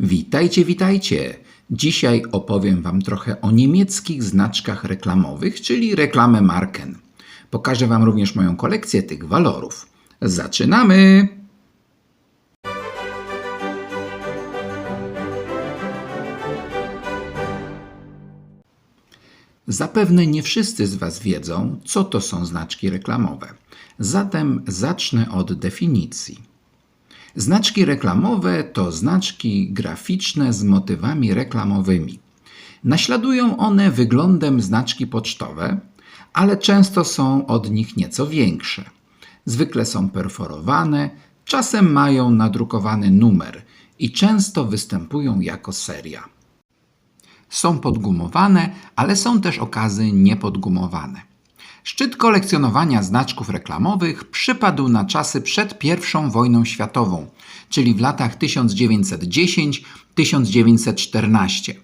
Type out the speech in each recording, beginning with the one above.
Witajcie, witajcie! Dzisiaj opowiem Wam trochę o niemieckich znaczkach reklamowych, czyli reklamę Marken. Pokażę Wam również moją kolekcję tych walorów. Zaczynamy! Zapewne nie wszyscy z Was wiedzą, co to są znaczki reklamowe. Zatem zacznę od definicji. Znaczki reklamowe to znaczki graficzne z motywami reklamowymi. Naśladują one wyglądem znaczki pocztowe, ale często są od nich nieco większe. Zwykle są perforowane, czasem mają nadrukowany numer i często występują jako seria. Są podgumowane, ale są też okazy niepodgumowane. Szczyt kolekcjonowania znaczków reklamowych przypadł na czasy przed I wojną światową, czyli w latach 1910-1914.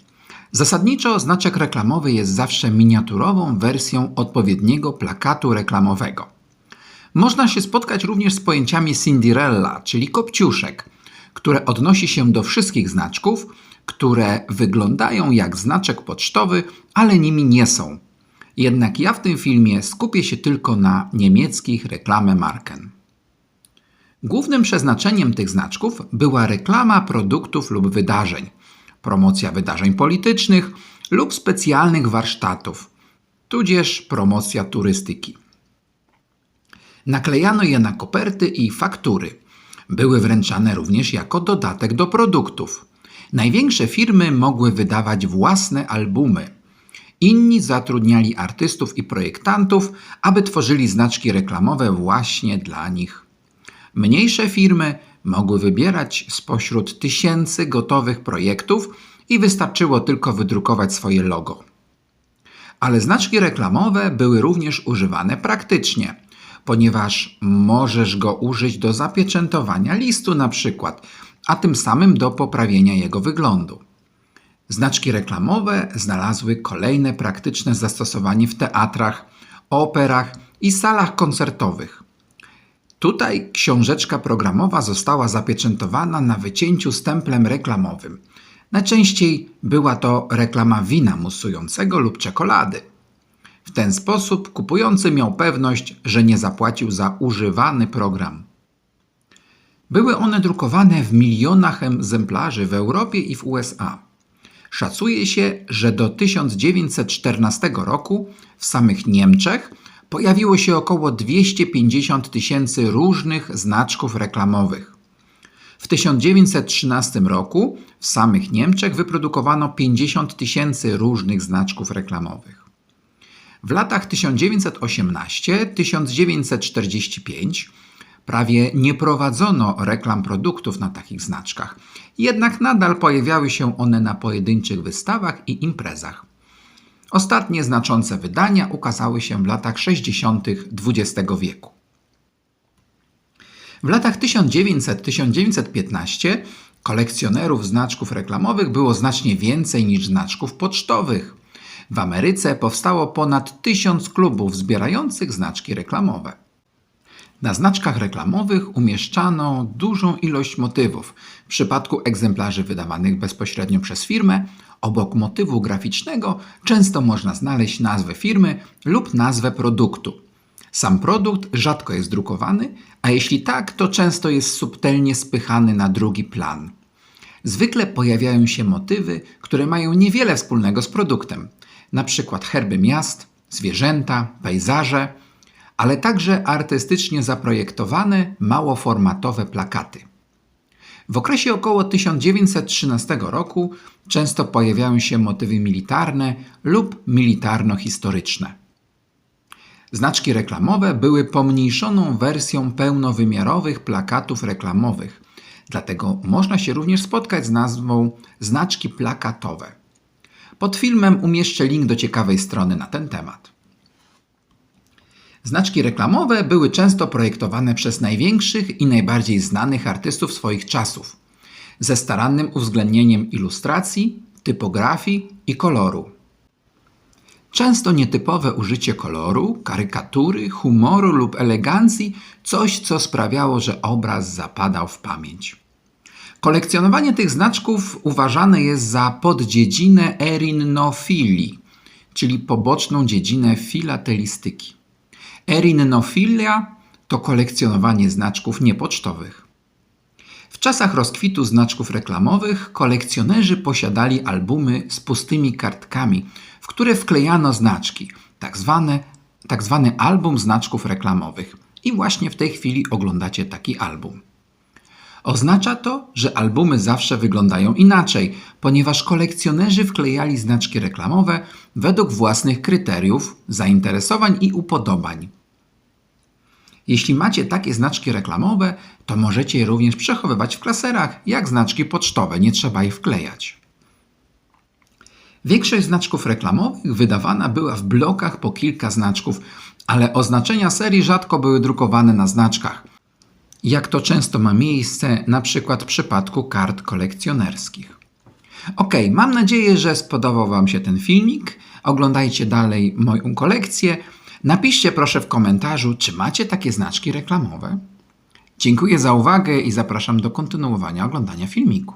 Zasadniczo znaczek reklamowy jest zawsze miniaturową wersją odpowiedniego plakatu reklamowego. Można się spotkać również z pojęciami Cinderella, czyli kopciuszek, które odnosi się do wszystkich znaczków, które wyglądają jak znaczek pocztowy, ale nimi nie są. Jednak ja w tym filmie skupię się tylko na niemieckich reklamę Marken. Głównym przeznaczeniem tych znaczków była reklama produktów lub wydarzeń, promocja wydarzeń politycznych lub specjalnych warsztatów, tudzież promocja turystyki. Naklejano je na koperty i faktury. Były wręczane również jako dodatek do produktów. Największe firmy mogły wydawać własne albumy. Inni zatrudniali artystów i projektantów, aby tworzyli znaczki reklamowe właśnie dla nich. Mniejsze firmy mogły wybierać spośród tysięcy gotowych projektów i wystarczyło tylko wydrukować swoje logo. Ale znaczki reklamowe były również używane praktycznie, ponieważ możesz go użyć do zapieczętowania listu na przykład, a tym samym do poprawienia jego wyglądu. Znaczki reklamowe znalazły kolejne praktyczne zastosowanie w teatrach, operach i salach koncertowych. Tutaj książeczka programowa została zapieczętowana na wycięciu stemplem reklamowym. Najczęściej była to reklama wina musującego lub czekolady. W ten sposób kupujący miał pewność, że nie zapłacił za używany program. Były one drukowane w milionach egzemplarzy w Europie i w USA. Szacuje się, że do 1914 roku w samych Niemczech pojawiło się około 250 tysięcy różnych znaczków reklamowych. W 1913 roku w samych Niemczech wyprodukowano 50 tysięcy różnych znaczków reklamowych. W latach 1918-1945 prawie nie prowadzono reklam produktów na takich znaczkach, jednak nadal pojawiały się one na pojedynczych wystawach i imprezach. Ostatnie znaczące wydania ukazały się w latach 60. XX wieku. W latach 1900-1915 kolekcjonerów znaczków reklamowych było znacznie więcej niż znaczków pocztowych. W Ameryce powstało ponad tysiąc klubów zbierających znaczki reklamowe. Na znaczkach reklamowych umieszczano dużą ilość motywów. W przypadku egzemplarzy wydawanych bezpośrednio przez firmę, obok motywu graficznego często można znaleźć nazwę firmy lub nazwę produktu. Sam produkt rzadko jest drukowany, a jeśli tak, to często jest subtelnie spychany na drugi plan. Zwykle pojawiają się motywy, które mają niewiele wspólnego z produktem, na przykład herby miast, zwierzęta, pejzaże, ale także artystycznie zaprojektowane, małoformatowe plakaty. W okresie około 1913 roku często pojawiają się motywy militarne lub militarno-historyczne. Znaczki reklamowe były pomniejszoną wersją pełnowymiarowych plakatów reklamowych, dlatego można się również spotkać z nazwą znaczki plakatowe. Pod filmem umieszczę link do ciekawej strony na ten temat. Znaczki reklamowe były często projektowane przez największych i najbardziej znanych artystów swoich czasów, ze starannym uwzględnieniem ilustracji, typografii i koloru. Często nietypowe użycie koloru, karykatury, humoru lub elegancji coś, co sprawiało, że obraz zapadał w pamięć. Kolekcjonowanie tych znaczków uważane jest za poddziedzinę erinnofilii, czyli poboczną dziedzinę filatelistyki. Erinnofilia to kolekcjonowanie znaczków niepocztowych. W czasach rozkwitu znaczków reklamowych kolekcjonerzy posiadali albumy z pustymi kartkami, w które wklejano znaczki, tak, zwane, tak zwany album znaczków reklamowych. I właśnie w tej chwili oglądacie taki album. Oznacza to, że albumy zawsze wyglądają inaczej, ponieważ kolekcjonerzy wklejali znaczki reklamowe według własnych kryteriów, zainteresowań i upodobań. Jeśli macie takie znaczki reklamowe, to możecie je również przechowywać w klaserach, jak znaczki pocztowe, nie trzeba ich wklejać. Większość znaczków reklamowych wydawana była w blokach po kilka znaczków, ale oznaczenia serii rzadko były drukowane na znaczkach, jak to często ma miejsce na przykład w przypadku kart kolekcjonerskich. Ok, mam nadzieję, że spodobał Wam się ten filmik. Oglądajcie dalej moją kolekcję. Napiszcie proszę w komentarzu, czy macie takie znaczki reklamowe. Dziękuję za uwagę i zapraszam do kontynuowania oglądania filmiku.